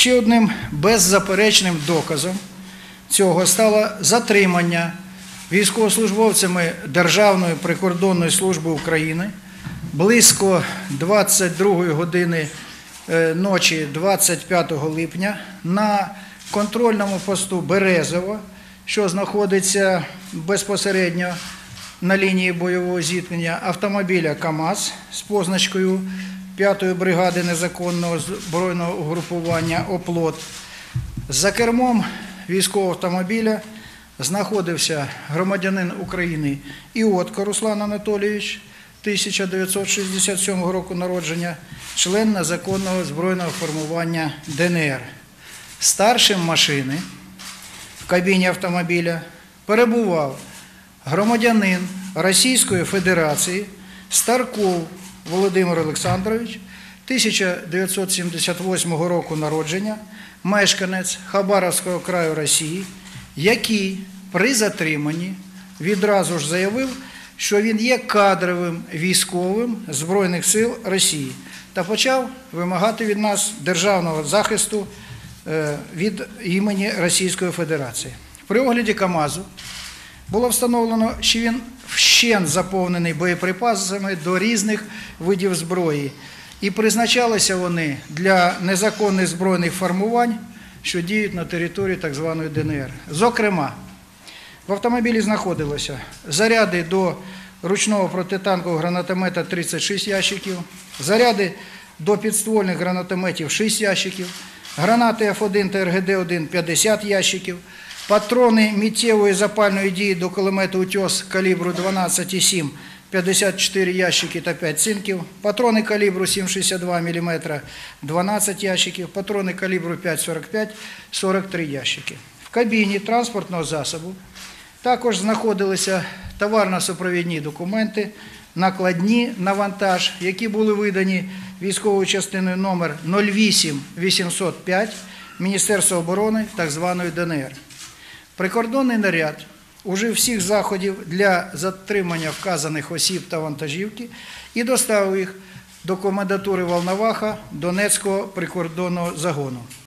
Ще одним беззаперечним доказом цього стало затримання військовослужбовцями Державної прикордонної служби України близько 22 години е, ночі 25 липня на контрольному посту Березово, що знаходиться безпосередньо на лінії бойового зіткнення автомобіля КАМАЗ з позначкою 5-ї бригади незаконного збройного угрупування «Оплот». За кермом військового автомобіля знаходився громадянин України Іотко Руслан Анатолійович, 1967 року народження, член незаконного збройного формування ДНР. Старшим машини в кабіні автомобіля перебував громадянин Російської Федерації Старков Володимир Олександрович, 1978 року народження, мешканець Хабаровського краю Росії, який при затриманні відразу ж заявив, що він є кадровим військовим Збройних сил Росії та почав вимагати від нас державного захисту е, від імені Російської Федерації. При огляді КАМАЗу було встановлено, що він вщен заповнений боєприпасами до різних видів зброї. І призначалися вони для незаконних збройних формувань, що діють на території так званої ДНР. Зокрема, в автомобілі знаходилося заряди до ручного протитанкового гранатомета 36 ящиків, заряди до підствольних гранатометів 6 ящиків, гранати Ф1 та РГД-1 50 ящиків, патрони миттєвої запальної дії до кулемету «Утьос» калібру 12,7 54 ящики та 5 цинків, патрони калібру 7,62 мм 12 ящиків, патрони калібру 5,45 43 ящики. В кабіні транспортного засобу також знаходилися товарно-супровідні документи, накладні на вантаж, які були видані військовою частиною номер 08805 Міністерства оборони так званої ДНР. Прикордонний наряд ужив всіх заходів для затримання вказаних осіб та вантажівки і доставив їх до комендатури Волноваха Донецького прикордонного загону.